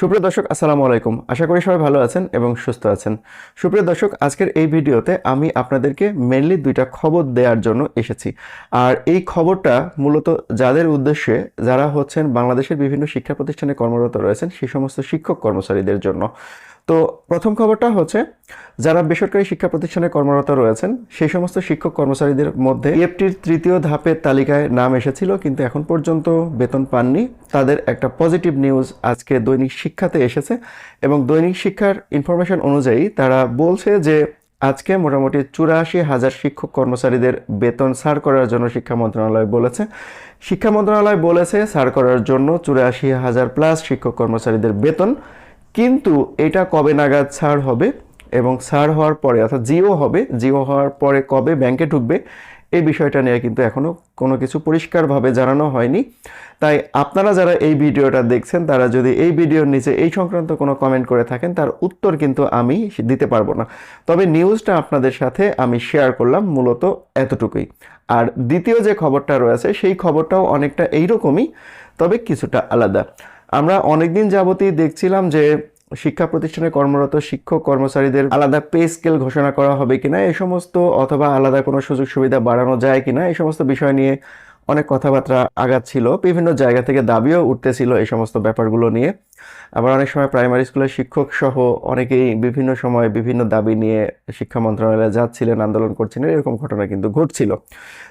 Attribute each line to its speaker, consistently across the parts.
Speaker 1: সুপ্রিয় দর্শক আসসালামু আলাইকুম আশা করি সবাই ভালো আছেন এবং সুস্থ আছেন সুপ্রিয় দর্শক আজকের এই ভিডিওতে আমি আপনাদেরকে মেনলি দুইটা খবর দেওয়ার জন্য এসেছি আর এই খবরটা মূলত যাদের উদ্দেশ্যে যারা হচ্ছেন বাংলাদেশের বিভিন্ন শিক্ষা প্রতিষ্ঠানে কর্মরত রয়েছেন সেই সমস্ত শিক্ষক কর্মচারীদের জন্য তো প্রথম খবরটা হচ্ছে যারা বেসরকারি শিক্ষা প্রতিষ্ঠানে কর্মরত রয়েছেন সেই সমস্ত শিক্ষক কর্মচারীদের মধ্যে ইএফটির e তৃতীয় ধাপের তালিকায় নাম এসেছিল কিন্তু এখন পর্যন্ত বেতন পাননি তাদের একটা পজিটিভ নিউজ আজকে দৈনিক শিক্ষাতে এসেছে এবং দৈনিক শিক্ষার ইনফরমেশন অনুযায়ী তারা বলছে যে আজকে মোটামুটি চুরাশি হাজার শিক্ষক কর্মচারীদের বেতন সার করার জন্য শিক্ষা মন্ত্রণালয় বলেছে শিক্ষা মন্ত্রণালয় বলেছে সার করার জন্য চুরাশি হাজার প্লাস শিক্ষক কর্মচারীদের বেতন কিন্তু এটা কবে নাগাদ ছাড় হবে এবং ছাড় হওয়ার পরে অর্থাৎ জিও হবে জিও হওয়ার পরে কবে ব্যাংকে ঢুকবে এই বিষয়টা নিয়ে কিন্তু এখনও কোনো কিছু পরিষ্কারভাবে জানানো হয়নি তাই আপনারা যারা এই ভিডিওটা দেখছেন তারা যদি এই ভিডিওর নিচে এই সংক্রান্ত কোনো কমেন্ট করে থাকেন তার উত্তর কিন্তু আমি দিতে পারবো না তবে নিউজটা আপনাদের সাথে আমি শেয়ার করলাম মূলত এতটুকুই আর দ্বিতীয় যে খবরটা রয়েছে সেই খবরটাও অনেকটা এইরকমই তবে কিছুটা আলাদা আমরা অনেকদিন যাবতই দেখছিলাম যে শিক্ষা প্রতিষ্ঠানে কর্মরত শিক্ষক কর্মচারীদের আলাদা পে স্কেল ঘোষণা করা হবে কিনা এ সমস্ত অথবা আলাদা কোনো সুযোগ সুবিধা বাড়ানো যায় কিনা এই সমস্ত বিষয় নিয়ে অনেক কথাবার্তা আগাচ্ছিল বিভিন্ন জায়গা থেকে দাবিও উঠতেছিল এই সমস্ত ব্যাপারগুলো নিয়ে আবার অনেক সময় প্রাইমারি স্কুলের শিক্ষক সহ অনেকেই বিভিন্ন সময় বিভিন্ন দাবি নিয়ে শিক্ষা মন্ত্রণালয়ে যাচ্ছিলেন আন্দোলন করছিলেন এরকম ঘটনা কিন্তু ঘটছিল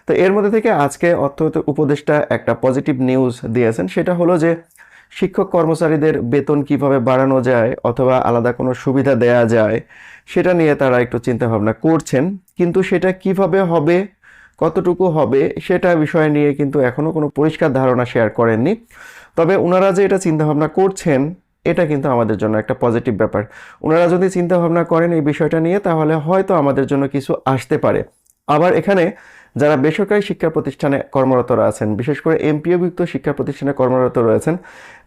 Speaker 1: তো এর মধ্যে থেকে আজকে অর্থ উপদেষ্টা একটা পজিটিভ নিউজ দিয়েছেন সেটা হলো যে শিক্ষক কর্মচারীদের বেতন কিভাবে বাড়ানো যায় অথবা আলাদা কোনো সুবিধা দেয়া যায় সেটা নিয়ে তারা একটু চিন্তাভাবনা করছেন কিন্তু সেটা কিভাবে হবে কতটুকু হবে সেটা বিষয় নিয়ে কিন্তু এখনও কোনো পরিষ্কার ধারণা শেয়ার করেননি তবে ওনারা যে এটা চিন্তাভাবনা করছেন এটা কিন্তু আমাদের জন্য একটা পজিটিভ ব্যাপার ওনারা যদি চিন্তাভাবনা করেন এই বিষয়টা নিয়ে তাহলে হয়তো আমাদের জন্য কিছু আসতে পারে আবার এখানে যারা বেসরকারি শিক্ষা প্রতিষ্ঠানে কর্মরতরা আছেন বিশেষ করে এমপিওভুক্ত শিক্ষা প্রতিষ্ঠানে কর্মরত রয়েছেন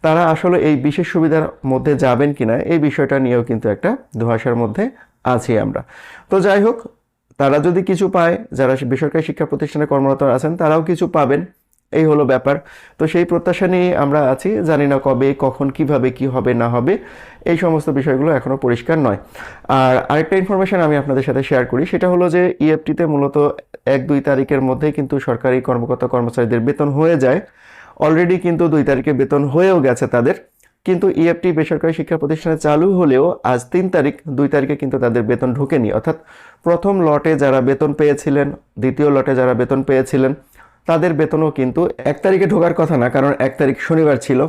Speaker 1: তারা আসলে এই বিশেষ সুবিধার মধ্যে যাবেন কি না এই বিষয়টা নিয়েও কিন্তু একটা ধোঁয়াশার মধ্যে আছি আমরা তো যাই হোক তারা যদি কিছু পায় যারা বেসরকারি শিক্ষা প্রতিষ্ঠানে কর্মরত আছেন তারাও কিছু পাবেন এই হলো ব্যাপার তো সেই প্রত্যাশা নিয়ে আমরা আছি জানি না কবে কখন কিভাবে কি হবে না হবে এই সমস্ত বিষয়গুলো এখনও পরিষ্কার নয় আর আরেকটা ইনফরমেশান আমি আপনাদের সাথে শেয়ার করি সেটা হলো যে ইএফটিতে e মূলত এক দুই তারিখের মধ্যে কিন্তু সরকারি কর্মকর্তা কর্মচারীদের বেতন হয়ে যায় অলরেডি কিন্তু দুই তারিখে বেতন হয়েও গেছে তাদের কিন্তু ইএফটি e বেসরকারি শিক্ষা প্রতিষ্ঠানে চালু হলেও আজ তিন তারিখ দুই তারিখে কিন্তু তাদের বেতন ঢোকেনি অর্থাৎ প্রথম লটে যারা বেতন পেয়েছিলেন দ্বিতীয় লটে যারা বেতন পেয়েছিলেন তাদের বেতনও কিন্তু এক তারিখে ঢোকার কথা না কারণ এক তারিখ শনিবার ছিল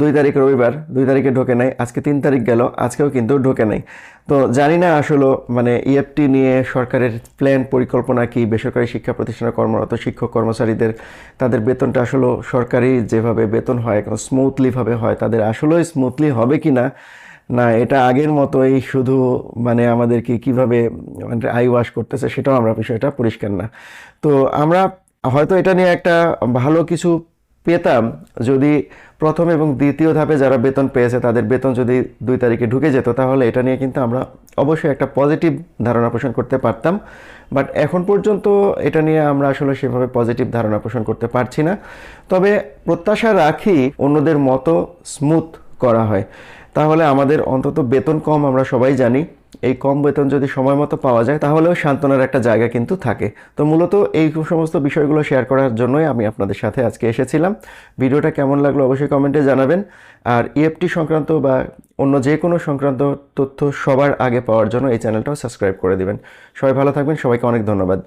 Speaker 1: দুই তারিখ রবিবার দুই তারিখে ঢোকে নাই আজকে তিন তারিখ গেল আজকেও কিন্তু ঢোকে নাই তো জানি না আসলে মানে ইএফটি e নিয়ে সরকারের প্ল্যান পরিকল্পনা কি বেসরকারি শিক্ষা প্রতিষ্ঠানে কর্মরত শিক্ষক কর্মচারীদের তাদের বেতনটা আসলে সরকারি যেভাবে বেতন হয় এখন স্মুথলিভাবে হয় তাদের আসলেই স্মুথলি হবে কি না না এটা আগের মতোই শুধু মানে আমাদেরকে কিভাবে আই মানে ওয়াশ করতেছে সেটাও আমরা বিষয়টা পরিষ্কার না তো আমরা হয়তো এটা নিয়ে একটা ভালো কিছু পেতাম যদি প্রথম এবং দ্বিতীয় ধাপে যারা বেতন পেয়েছে তাদের বেতন যদি দুই তারিখে ঢুকে যেত তাহলে এটা নিয়ে কিন্তু আমরা অবশ্যই একটা পজিটিভ ধারণা পোষণ করতে পারতাম বাট এখন পর্যন্ত এটা নিয়ে আমরা আসলে সেভাবে পজিটিভ ধারণা পোষণ করতে পারছি না তবে প্রত্যাশা রাখি অন্যদের মতো স্মুথ করা হয় তাহলে আমাদের অন্তত বেতন কম আমরা সবাই জানি এই কম বেতন যদি সময় মতো পাওয়া যায় তাহলেও সান্ত্বনার একটা জায়গা কিন্তু থাকে তো মূলত এই সমস্ত বিষয়গুলো শেয়ার করার জন্যই আমি আপনাদের সাথে আজকে এসেছিলাম ভিডিওটা কেমন লাগলো অবশ্যই কমেন্টে জানাবেন আর ইএফটি e সংক্রান্ত বা অন্য যে কোনো সংক্রান্ত তথ্য সবার আগে পাওয়ার জন্য এই চ্যানেলটাও সাবস্ক্রাইব করে দেবেন সবাই ভালো থাকবেন সবাইকে অনেক ধন্যবাদ